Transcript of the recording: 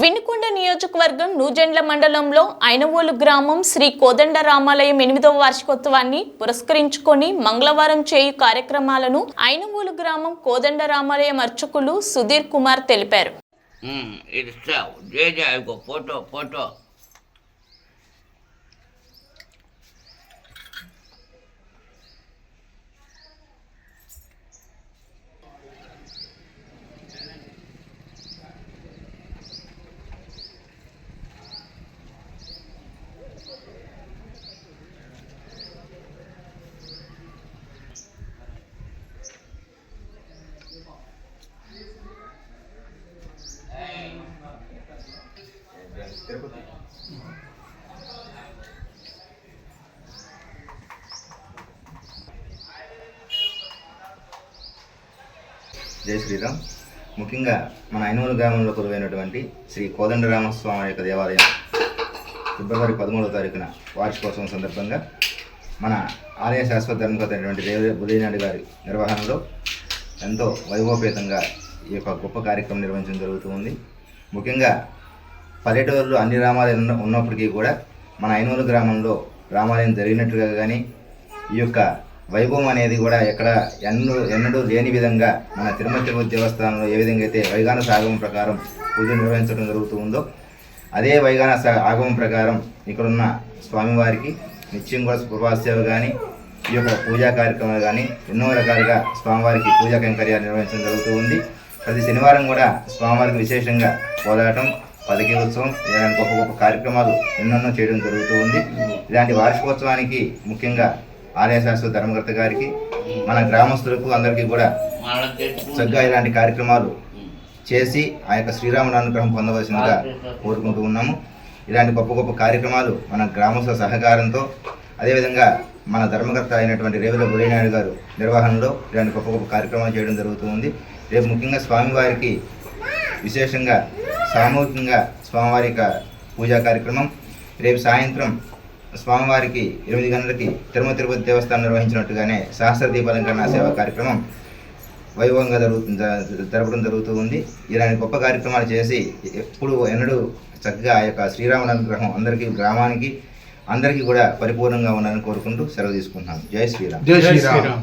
వినుకొండ నియోజకవర్గం నూజెండ్ల మండలంలో ఐనవోలు గ్రామం శ్రీ కోదండ రామాలయం ఎనిమిదవ వార్షికోత్సవాన్ని పురస్కరించుకొని మంగళవారం చేయు కార్యక్రమాలను ఐనవోలు గ్రామం కోదండ రామాలయం అర్చకులు సుధీర్ కుమార్ తెలిపారు. Photo photo. తిరుపతి జై శ్రీరామ్. ముఖ్యంగా మన ఐనూరు గ్రామంలో కొలువైనటువంటి శ్రీ కోదండరామస్వామి యొక్క దేవాలయం ఫిబ్రవరి పదమూడవ తారీఖున వార్షికోత్సవం సందర్భంగా మన ఆలయ శాశ్వత ధర్మకర్త అయినటువంటి దేవ బుధైనాయుడు గారి నిర్వహణలో ఎంతో వైభవపేతంగా ఈ యొక్క గొప్ప కార్యక్రమం నిర్వహించడం జరుగుతుంది ముఖ్యంగా పల్లెటూరులో అన్ని రామాలయాలు ఉన్నప్పటికీ కూడా మన ఐనూరు గ్రామంలో రామాలయం జరిగినట్లుగా కానీ ఈ యొక్క వైభవం అనేది కూడా ఎక్కడ ఎన్నడూ ఎన్నడూ లేని విధంగా మన తిరుమల తిరుపతి దేవస్థానంలో ఏ విధంగా అయితే వైగాన సాగమం ప్రకారం పూజలు నిర్వహించడం జరుగుతూ ఉందో అదే వైగాన ఆగమం ప్రకారం ఇక్కడున్న స్వామివారికి నిత్యం కూడా సుప్రభాత కానీ ఈ యొక్క పూజా కార్యక్రమాలు కానీ ఎన్నో రకాలుగా స్వామివారికి పూజా కైంకర్యాలు నిర్వహించడం జరుగుతూ ఉంది. ప్రతి శనివారం కూడా స్వామివారికి విశేషంగా పోరాటం పదకి ఉత్సవం ఇలాంటి గొప్ప గొప్ప కార్యక్రమాలు ఎన్నెన్నో చేయడం జరుగుతూ ఉంది. ఇలాంటి వార్షికోత్సవానికి ముఖ్యంగా ఆలయ శాస్త్ర ధర్మకర్త గారికి మన గ్రామస్తులకు అందరికీ కూడా చక్కగా ఇలాంటి కార్యక్రమాలు చేసి ఆ యొక్క శ్రీరాముడు అనుగ్రహం పొందవలసిందిగా కోరుకుంటూ ఉన్నాము. ఇలాంటి గొప్ప గొప్ప కార్యక్రమాలు మన గ్రామస్తుల సహకారంతో అదేవిధంగా మన ధర్మకర్త అయినటువంటి రేవుల గురినాయుడు గారు నిర్వహణలో ఇలాంటి గొప్ప గొప్ప కార్యక్రమాలు చేయడం జరుగుతూ ఉంది. రేపు ముఖ్యంగా స్వామివారికి విశేషంగా సామూహికంగా స్వామివారి యొక్క పూజా కార్యక్రమం. రేపు సాయంత్రం స్వామివారికి ఎనిమిది గంటలకి తిరుమల తిరుపతి దేవస్థానం నిర్వహించినట్టుగానే సహస్ర దీపాలంకరణ సేవా కార్యక్రమం వైభవంగా జరుగుతుంది జరపడం జరుగుతూ ఉంది. ఇలాంటి గొప్ప కార్యక్రమాలు చేసి ఎప్పుడు ఎన్నడూ చక్కగా ఆ యొక్క శ్రీరాముని అనుగ్రహం అందరికీ గ్రామానికి అందరికీ కూడా పరిపూర్ణంగా ఉండాలని కోరుకుంటూ సెలవు తీసుకుంటున్నాను. జై శ్రీరామ్. జై శ్రీరామ్.